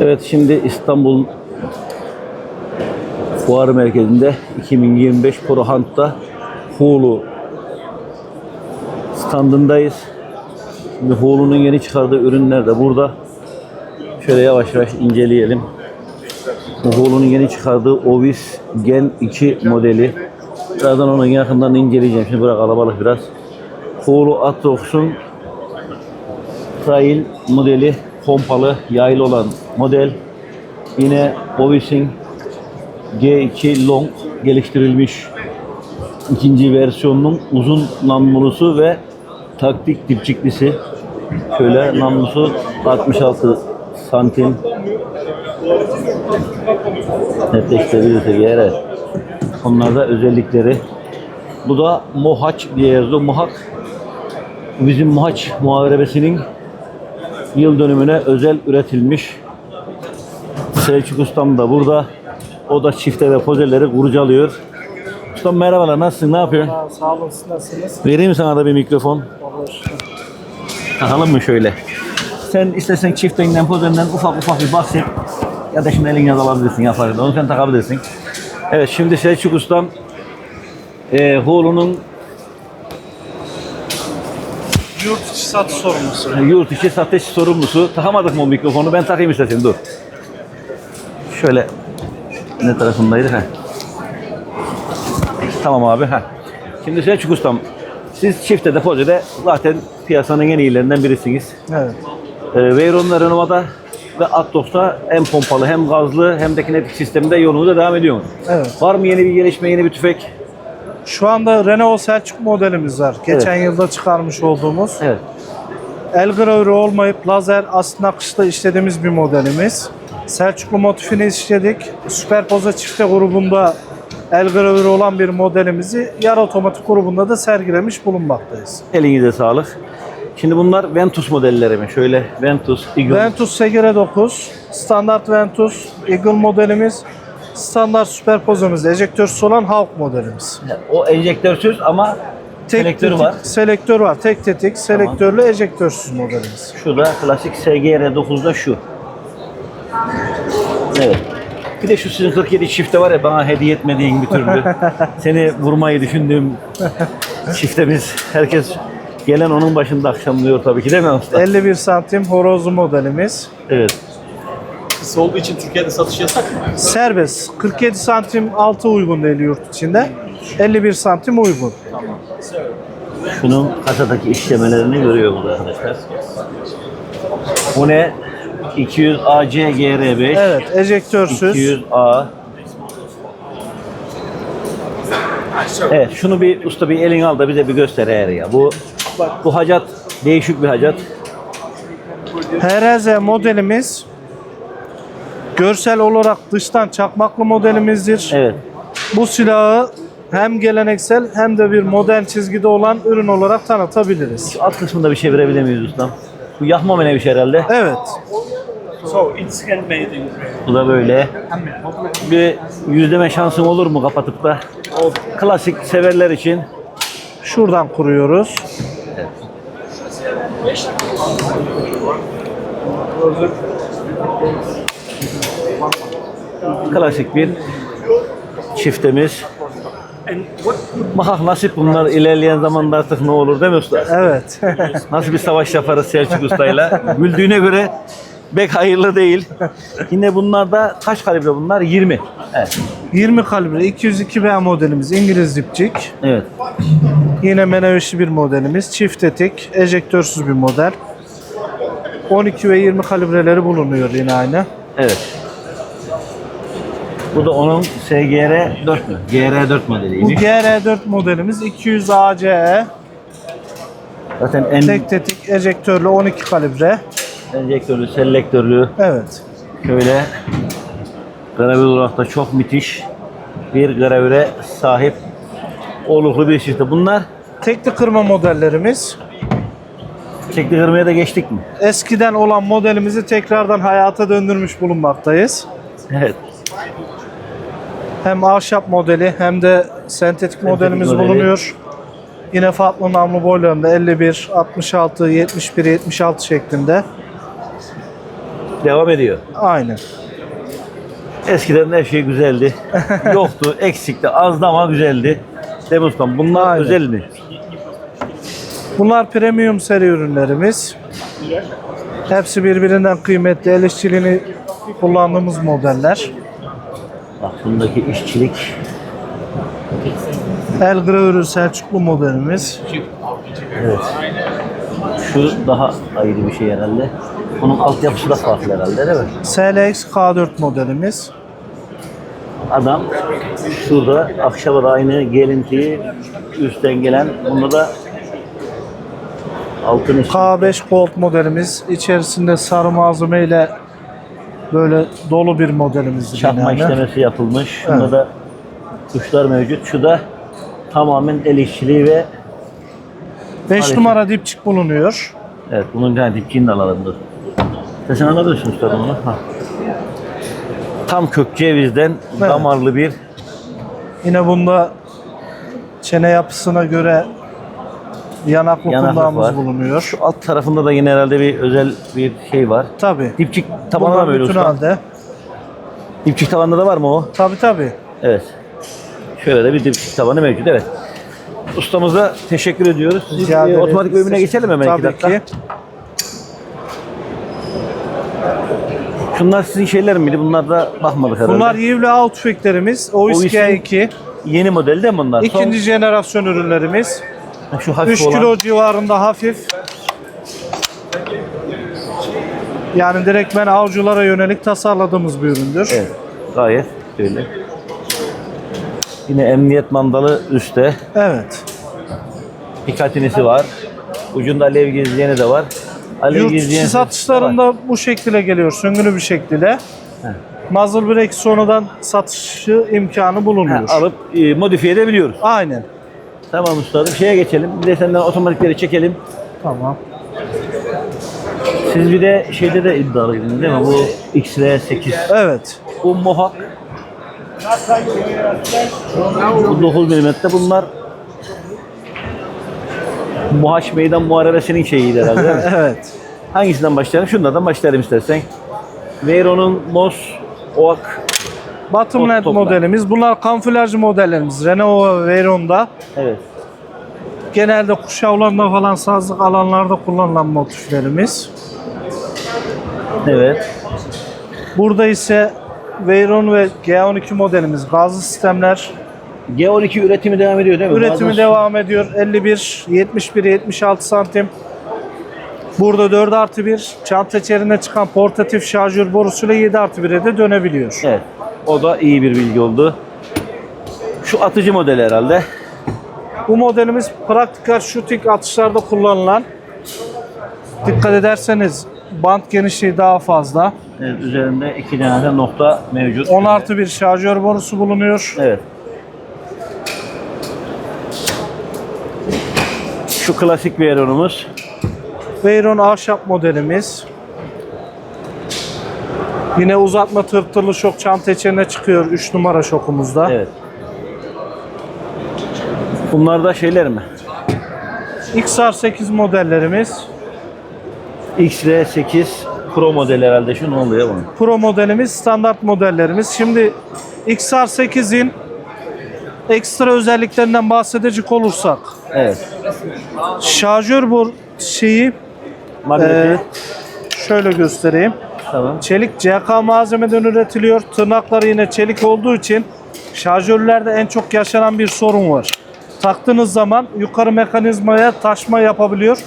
Evet şimdi İstanbul Fuar Merkezi'nde 2025 Prohant'ta Hulu standındayız. Şimdi Hulu'nun yeni çıkardığı ürünler de burada. Şöyle yavaş yavaş inceleyelim. Hulu'nun yeni çıkardığı Ovis Gen 2 modeli. Birazdan onu yakından inceleyeceğim. Şimdi bırak kalabalık biraz. Hulu Atrox'un Trail modeli pompalı yaylı olan model. Yine Ovis'in G2 Long geliştirilmiş ikinci versiyonunun uzun namlusu ve taktik dipçiklisi. Şöyle namlusu 66 santim. Netleştirebilirsek eğer. Onlar da özellikleri. Bu da Mohaç diye yazıyor. Mohak bizim Mohaç muharebesinin yıl dönümüne özel üretilmiş. Selçuk Ustam da burada. O da çifte ve pozelleri kurcalıyor. Ustam merhabalar nasılsın? Ne yapıyorsun? Sağ, sağ olun, siz nasılsınız? Vereyim sana da bir mikrofon? Olur. Takalım mı şöyle? Sen istersen çiftinden, pozenden ufak ufak bir bahset. Ya da şimdi eline alabilirsin yaparız. Onu sen takabilirsin. Evet şimdi Selçuk Ustam e, Hulu'nun Yurt içi satış sorumlusu. yurt içi satış sorumlusu. Takamadık mı o mikrofonu? Ben takayım istersen dur. Şöyle ne tarafındaydı? Heh. Tamam abi. Heh. Şimdi Selçuk Ustam siz çifte depozide zaten piyasanın en iyilerinden birisiniz. Evet. E, Veyron'la Renova'da ve Atos'ta hem pompalı hem gazlı hem de kinetik sistemde yolunuza devam ediyorsunuz. Evet. Var mı yeni bir gelişme, yeni bir tüfek? Şu anda Renault Selçuk modelimiz var. Geçen yılda çıkarmış olduğumuz. Evet. El gravürü olmayıp lazer aslında nakışla işlediğimiz bir modelimiz. Selçuklu motifini işledik. Süperpoza çifte grubunda el gravürü olan bir modelimizi yarı otomatik grubunda da sergilemiş bulunmaktayız. Elinize sağlık. Şimdi bunlar Ventus modelleri mi? Şöyle Ventus, Eagle. Ventus Segire 9, standart Ventus, Eagle modelimiz, standart süperpozumuz, ejektörsüz olan Hawk modelimiz. O enjektörsüz ama selektörü tetik- var. Selektör var. Tek tetik, selektörlü, ejektörsüz modelimiz. Şu da klasik SGR 9'da şu. Evet. Bir de şu sizin 47 çifte var ya bana hediye etmediğin bir türlü. Seni vurmayı düşündüğüm çiftemiz. Herkes gelen onun başında akşamlıyor tabii ki değil mi usta? 51 santim horozlu modelimiz. Evet. Kısa olduğu için Türkiye'de satış yasak mı? Serbest. 47 santim altı uygun değil yurt içinde. 51 santim uygun. Şunun kasadaki işlemelerini görüyor burada arkadaşlar. Bu ne? 200 AC GR5. Evet, ejektörsüz. 200A. Evet, şunu bir usta bir elin al da bize bir göster eğer ya. Bu bu hacat değişik bir hacat. HRZ modelimiz görsel olarak dıştan çakmaklı modelimizdir. Evet. Bu silahı hem geleneksel hem de bir modern çizgide olan ürün olarak tanıtabiliriz. Şu alt kısmında bir şey verebilir miyiz ustam? Bu yakma mı ne bir şey herhalde? Evet. So it's handmade in Bu da böyle. Bir yüzleme şansım olur mu kapatıp da? O klasik severler için. Şuradan kuruyoruz. Klasik bir what Mahak nasip bunlar ilerleyen zamanda artık ne olur değil mi usta? Evet. Nasıl bir savaş yaparız Selçuk Usta'yla? Güldüğüne göre pek hayırlı değil. Yine bunlar da kaç kalibre bunlar? 20. Evet. 20 kalibre 202B modelimiz İngiliz dipçik. Evet. Yine menevşi bir modelimiz. Çift tetik, ejektörsüz bir model. 12 ve 20 kalibreleri bulunuyor yine aynı. Evet. Bu da onun SGR 4 mü? GR4 Bu modeliymiş. GR4 modelimiz 200 ACE. Zaten en Tek tetik, ejektörlü 12 kalibre. enjektörlü, selektörlü Evet. şöyle gravür olarak da çok müthiş bir gravüre sahip oluklu bir çifte. Bunlar Tekli kırma modellerimiz. çekti kırmaya da geçtik mi? Eskiden olan modelimizi tekrardan hayata döndürmüş bulunmaktayız. Evet. Hem ahşap modeli hem de sentetik modelimiz modeli. bulunuyor. Yine farklı namlu boylarında 51, 66, 71, 76 şeklinde. devam ediyor. Aynen. Eskiden her şey güzeldi. Yoktu, eksikti, azdı ama güzeldi. Değil ustam? Bunlar Aynen. özel mi? Bunlar premium seri ürünlerimiz. Hepsi birbirinden kıymetli. El işçiliğini kullandığımız modeller. Bak bundaki işçilik. El gravürü Selçuklu modelimiz. Evet. Şu daha ayrı bir şey herhalde. Onun altyapısı da farklı herhalde değil mi? SLX K4 modelimiz. Adam şurada akşama da aynı gelintiyi üstten gelen bunda da altın işi. K5 Gold modelimiz. İçerisinde sarı malzeme ile böyle dolu bir modelimiz. Çakma işlemesi yapılmış. Şunda Evet. da tuşlar mevcut. Şu da tamamen el işçiliği ve 5 Maalesef. numara dipçik bulunuyor. evet bunun tane dipçiğini de alalım dur. Sen alabilirsin usta bunu. Ha. Tam kök cevizden Evet. damarlı bir Yine bunda çene yapısına göre yanaklı yanaklık var. bulunuyor. Şu alt tarafında da yine herhalde bir özel bir şey var. Tabi. Dipçik tabanı da Bunlar mı öyle bütün usta? halde. Dipçik tabanında da var mı o? Tabi tabi. Evet. Şöyle de bir dipçik tabanı mevcut. Evet. Ustamıza teşekkür ediyoruz. Rica. Otomatik bölümüne geçelim hemen iki Tabii dakika. ki. Şunlar sizin şeyler miydi? Bunlar da bakmadık herhalde. Bunlar Yivli av tüfeklerimiz. OISK 2. yeni model değil mi bunlar? İkinci jenerasyon ürünlerimiz. Şu hafif 3 olan. kilo civarında hafif. Yani direktmen avcılara yönelik tasarladığımız bir üründür. Evet. Gayet öyle. Yine emniyet mandalı üstte. Evet. Pikatinisi var. Ucunda alev gizleyeni de var. Alev Yurt içi satışlarında bu şekilde geliyor. Süngülü bir şekilde. He. Muzzle Brake sonradan satışı imkanı Ha, bulunuyor. alıp e, modifiye edebiliyoruz. Aynen. Tamam ustadım. Şeye geçelim. Bir de senden otomatikleri çekelim. Tamam. Siz bir de şeyde de iddialıydınız değil mi? Bu XR8. Evet. Bu Mohawk. Bu 9 mm bunlar Muhaç Meydan Muharebesi'nin şeyiydi herhalde değil mi? evet. Hangisinden başlayalım? Şunlardan başlayalım istersen. Veyron'un Mos Oak. Bottomland Topla. modelimiz. Bunlar kamuflaj modellerimiz. Renault ve Veyron'da. Evet. Genelde kuş avlarında falan sazlık alanlarda kullanılan motiflerimiz. Evet. Burada ise Veyron ve G12 modelimiz. Gazlı sistemler. G12 üretimi devam ediyor değil mi? Üretimi Bazen- devam ediyor. 51, 71, 76 santim. Burada 4 artı 1 çanta içerisinde çıkan portatif şarjör borusuyla 7 artı 1'e de dönebiliyor. Evet. O da iyi bir bilgi oldu. Şu atıcı model herhalde. Bu modelimiz praktikal shooting atışlarda kullanılan. Dikkat ederseniz bant genişliği daha fazla. Evet, üzerinde iki tane de nokta mevcut. 10 artı 1 şarjör borusu bulunuyor. Evet. Şu klasik bir Aeron'umuz. Veyron ahşap modelimiz. Yine uzatma tırtırlı şok çanta içine çıkıyor 3 numara şokumuzda. Evet. Bunlar da şeyler mi? XR8 modellerimiz. XR8 Pro model herhalde şu ne oluyor bunun? Pro modelimiz, standart modellerimiz. Şimdi XR8'in ekstra özelliklerinden bahsedecek olursak Evet. şarjör bor şeyi Magneti. Ee, şöyle göstereyim. Tamam. Çelik CK malzemeden üretiliyor. Tırnakları yine çelik olduğu için şarjörlerde en çok yaşanan bir sorun var. Taktığınız zaman yukarı mekanizmaya taşma yapabiliyor.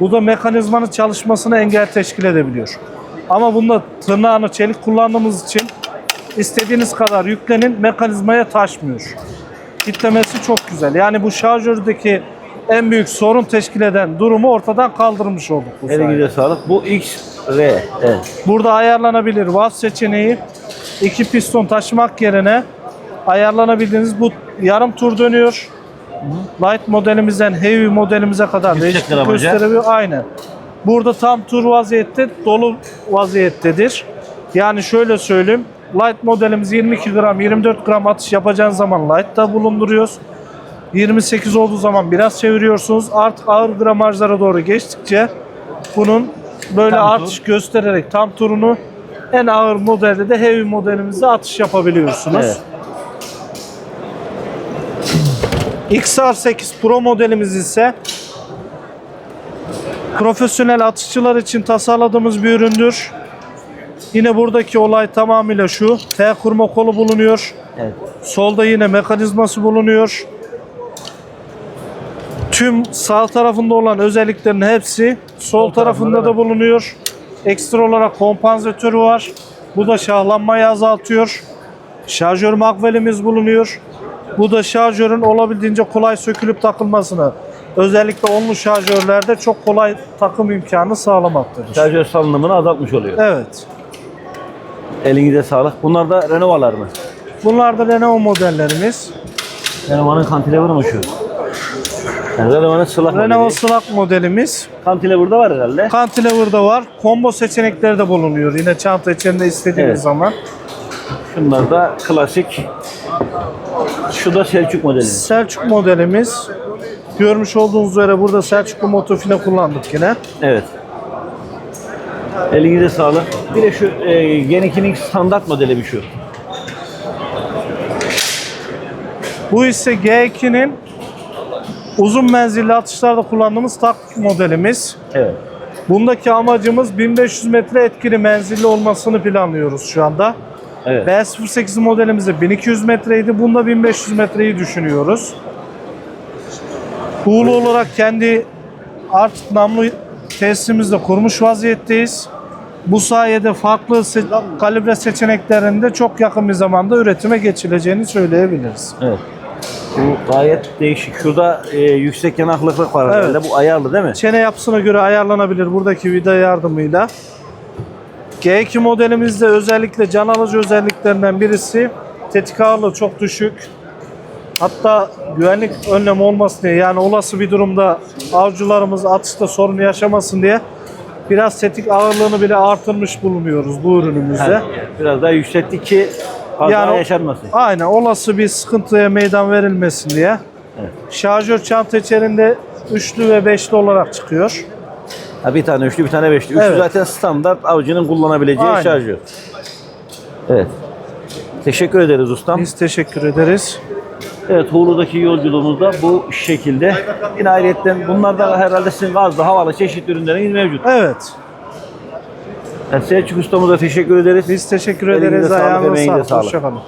Bu da mekanizmanın çalışmasına engel teşkil edebiliyor. Ama bunda tırnağını çelik kullandığımız için istediğiniz kadar yüklenin mekanizmaya taşmıyor. Kitlemesi çok güzel. Yani bu şarjördeki en büyük sorun teşkil eden durumu ortadan kaldırmış olduk. Bu. Elinize sağlık. Bu XR. Evet. Burada ayarlanabilir valve seçeneği iki piston taşımak yerine ayarlanabildiğiniz bu yarım tur dönüyor. Light modelimizden heavy modelimize kadar Yüksek değişiklik gramaja. gösterebiliyor. Aynen. Burada tam tur vaziyette, dolu vaziyettedir. Yani şöyle söyleyeyim. Light modelimiz 22 gram, 24 gram atış yapacağınız zaman light'ta bulunduruyoruz. 28 olduğu zaman biraz çeviriyorsunuz. Artık ağır gramajlara doğru geçtikçe bunun böyle Tam tur. artış göstererek tam turunu En ağır modelde de heavy modelimizde atış yapabiliyorsunuz. Evet. XR8 Pro modelimiz ise profesyonel atışçılar için tasarladığımız bir üründür. Yine buradaki olay tamamıyla şu. T kurma kolu bulunuyor. Evet. Solda yine mekanizması bulunuyor. Tüm sağ tarafında olan özelliklerin hepsi sol tarafında da bulunuyor. Ekstra olarak kompansatörü var. Bu da şahlanmayı azaltıyor. Şarjör magvelimiz bulunuyor. Bu da şarjörün olabildiğince kolay sökülüp takılmasını özellikle onlu şarjörlerde çok kolay takım imkanı sağlamaktadır. Şarjör salınımını azaltmış oluyor. Evet. Elinize sağlık. Bunlar da Renault'lar mı? Bunlar da Renault modellerimiz. Renault'ın kantilever mı şu? Yani Renault'ın sılak Renault modeli. Slack modelimiz. Cantilever'da var herhalde. Cantilever'da var. Combo seçenekleri de bulunuyor. Yine çanta içinde istediğiniz Evet. zaman. Şunlar da klasik. Şu da Selçuk modeli. Selçuk modelimiz. Görmüş olduğunuz üzere burada Selçuklu motofine kullandık yine. Evet. Elinize sağlık. Bir de şu e, Gen 2'nin standart modeli bir şu. Bu ise G2'nin uzun menzilli atışlarda kullandığımız taktik modelimiz. Evet. Bundaki amacımız 1500 metre etkili menzilli olmasını planlıyoruz şu anda. Evet. B08 modelimizde 1200 metreydi. Bunda 1500 metreyi düşünüyoruz. Buğulu olarak kendi artık namlu tesisimizde kurmuş vaziyetteyiz. Bu sayede farklı se- kalibre seçeneklerinde çok yakın bir zamanda üretime geçileceğini söyleyebiliriz. Evet. Bu gayet değişik. Şurada e, yüksek yanaklıklık var Evet. herhalde. Bu ayarlı değil mi? Çene yapısına göre ayarlanabilir buradaki vida yardımıyla. G2 modelimizde özellikle can alıcı özelliklerinden birisi tetik ağırlığı çok düşük. Hatta güvenlik önlemi olmasın diye yani olası bir durumda avcılarımız atışta sorun yaşamasın diye biraz tetik ağırlığını bile artırmış bulunuyoruz bu ürünümüzde. Biraz daha yükselttik ki kaza Yani yaşanmasın. Aynen olası bir sıkıntıya meydan verilmesin diye. Evet. Şarjör çanta içerisinde üçlü ve beşli olarak çıkıyor. Ha, bir tane üçlü, bir tane beşli. Üçlü Evet. zaten standart avcının kullanabileceği Aynen. şarjör. Evet. Teşekkür ederiz ustam. Biz teşekkür ederiz. Evet, Hulu'daki yolculuğumuz da bu şekilde. Yine ayrıyetten bunlar da herhalde sizin gazlı, havalı çeşitli ürünleriniz mevcut. Evet. Yani Selçuk ustamıza teşekkür ederiz. Biz teşekkür ederiz. Ayağınıza sağlık. Hoşçakalın.